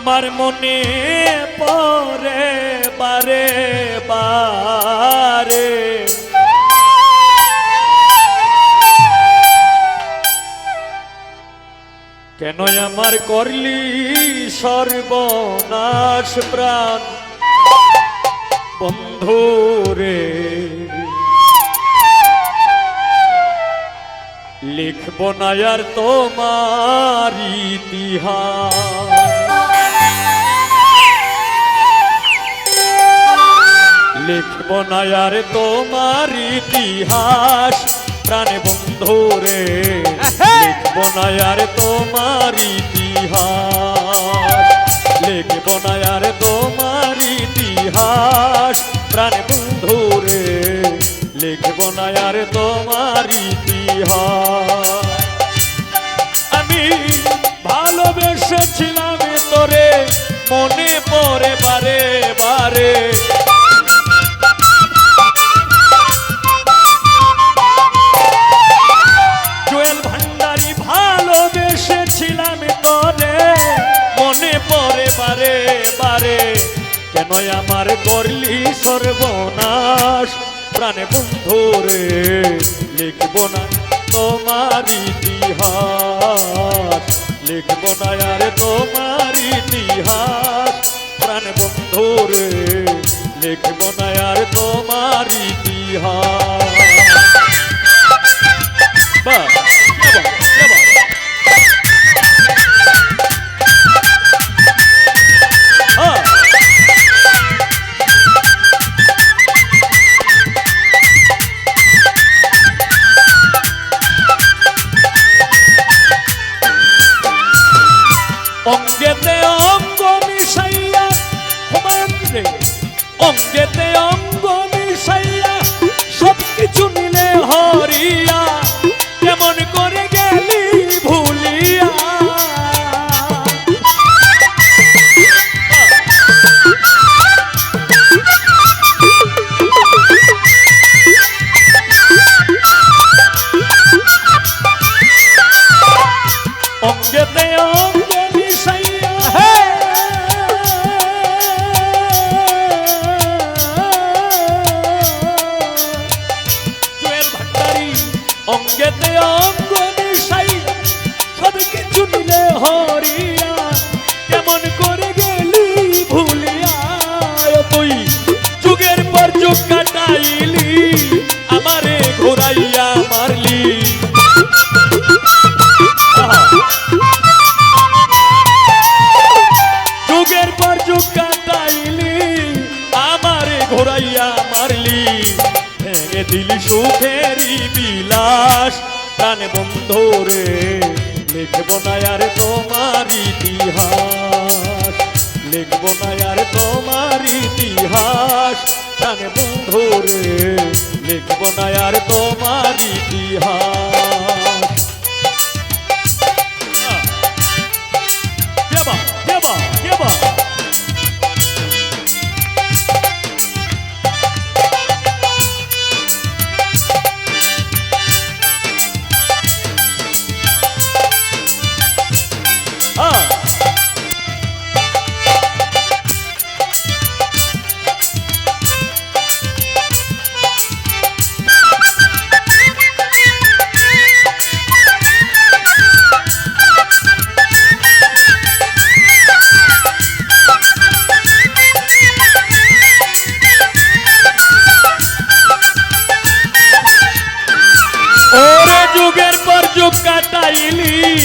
আমার মনে পরে বারে বারে। কেন আমার করলি সর্বনাশ প্রাণ? বন্ধুরে লিখব না আর তোমার ইতিহাস। লিখব না আর তোমার ইতিহাস। প্রাণে বন্ধুরে লিখব না আর তোমার ইতিহাস। লিখব না আর তোমার ইতিহাস। প্রাণে বন্ধু রে লিখব না আর তোমার ইতিহাস। আমি ভালোবেসেছিলাম তোরে মনে পড়ে বারে বারে। কেন আমার করলি সর্বনাশ। প্রাণে বন্ধুরে লিখব না তোমার ইতিহাস। লিখব না আর তোমার ইতিহাস। প্রাণ বন্ধুরে লিখব না আর তোমার ইতিহাস। বাহ, অঙ্গেতে অঙ্গ মিশাইয়া সব কিছু মিলে হরিয়া। কেমন করে গেলি ভুলিয়া। অঙ্গেতে অঙ্গ ঘোরাইয়া মারলি। যুগের পর যুগ কাটাইলি, আমারে ঘোরাইয়া মারলি। ভেঙে দিলি সুখেরই বিলাস, প্রাণে বন্ধুরে লিখব না আর তোমার ইতিহাস। লিখব না আর তোমার ইতিহাস, প্রাণে বন্ধুরে লিখব না আর তোমার ইতিহাস।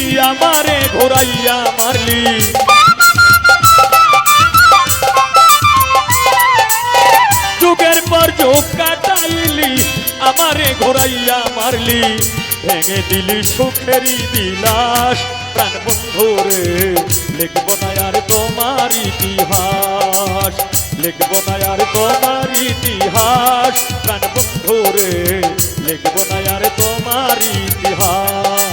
কাটাইলি আমারে ঘোরাইয়া মারলি। যুগের পর যুগ কাটাইলি, আমারে ঘোরাইয়া মারলি। ভেঙে দিলি সুখেরই বিলাস, প্রাণ বন্ধুরে লিখব না আর তোমার ইতিহাস। লিখব না আর তোমার ইতিহাস, প্রাণ বন্ধুরে লিখব না আর তোমার ইতিহাস।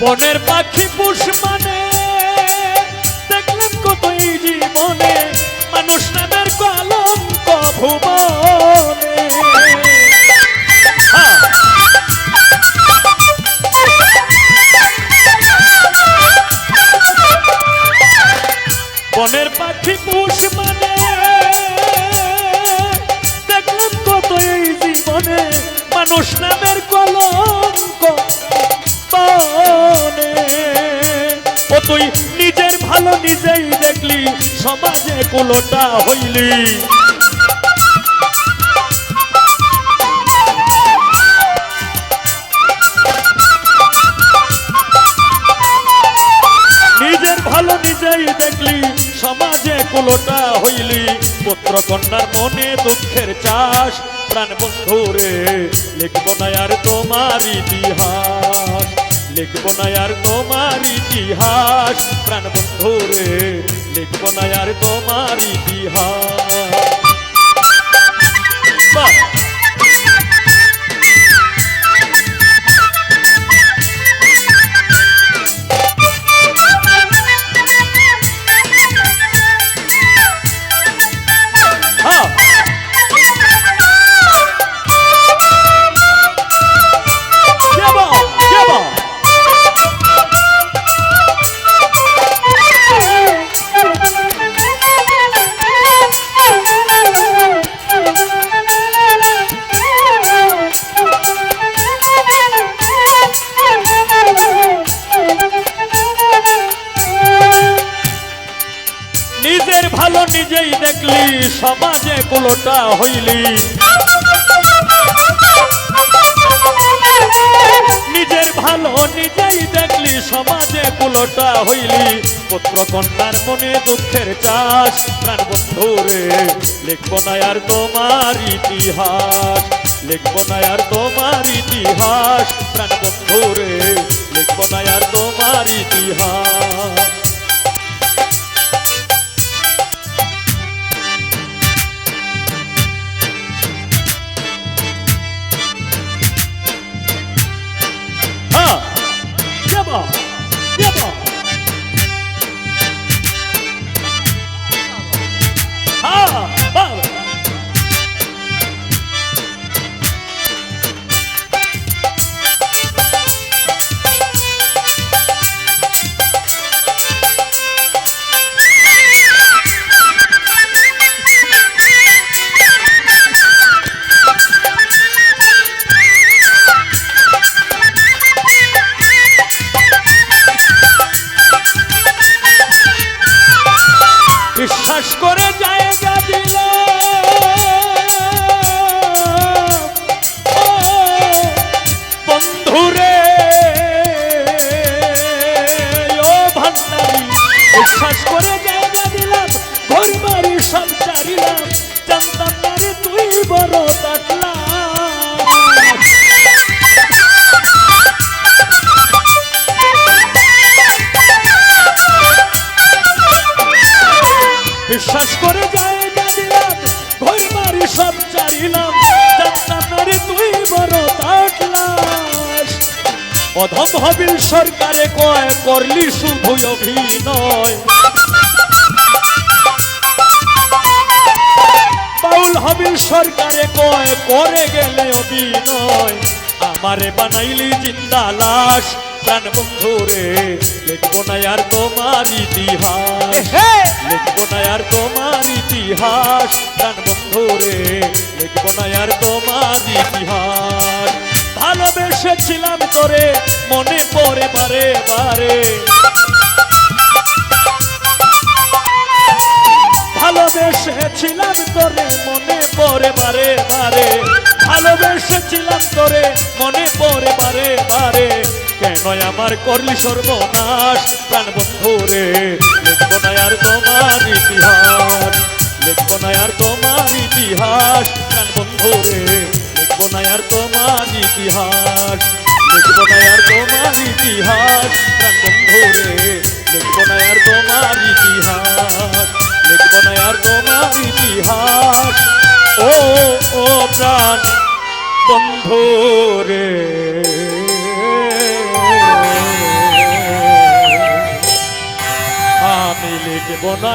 বনের পাখি পুষ মানে। দেখলাম কতই জীবনে মানুষ নামের কলঙ্ক ভুবনে। হ্যাঁ, বনের পাখি পুষ মানে। দেখলাম কত জীবনে মানুষ নামের কলঙ্ক ও তুই নিজের ভালো নিজেই দেখলি, সমাজে কুলোটা হইলি। নিজের ভালো নিজেই দেখলি, সমাজে কুলোটা হইলি। পুত্র কন্যার মনে দুঃখের চাষ প্রাণ বন্ধুরে লিখব না আর তোমার ইতিহাস। লিখব না আর তোমার ইতিহাস। প্রাণ বন্ধু রে লিখব না আর তোমার ইতিহাস। নিজেই দেখলি, সমাজে কুলোটা হইলি। নিজের ভালো নিজেই দেখলি, সমাজে কুলোটা হইলি। পুত্র কন্যার মনে দুঃখের চাষ, প্রাণ বন্ধুরে লিখব না আর তোমার ইতিহাস। লিখব না আর তোমার ইতিহাস, প্রাণ বন্ধুরে লিখব না আর তোমার ইতিহাস। বন্ধুরে ও ভান্ডারি বিশ্বাস করে জায়গা দিলাম ঘর বাড়ি সব চারিলাম, জানতাম না তুই বড় বিশ্বাস করে জায়গা হবিল সরকারে কয় করলি শুধু অভিনয়। বাউল হবিল সরকারে কয় করে গেলে অভিনয়। আমারে বানাইলি জিন্দা লাশ প্রাণ বন্ধুরে লিখব না আর তোমার ইতিহাস। লিখব না আর তোমার ইতিহাস প্রাণ বন্ধুরে লিখব না আর তোমার ইতিহাস। ভালোবেসেছিলাম তোরে, মনে পড়ে বারে বারে। ভালোবেসেছিলাম তোরে, মনে পড়ে বারে বারে। ভালোবেসেছিলাম তোরে, মনে পড়ে বারে বারে। কেন আমার করলি সর্বনাশ, প্রাণ বন্ধুরে লিখব না আর তোমার ইতিহাস, লিখব না আর তোমার ইতিহাস, প্রাণ বন্ধুরে ইতিহাস। লিখব না আর তোমার ইতিহাস। বন্ধু রে লিখব না আর তোমার ইতিহাস। লিখব না আর তোমার ইতিহাস। ও ও প্রাণ বন্ধু আমি লিখব না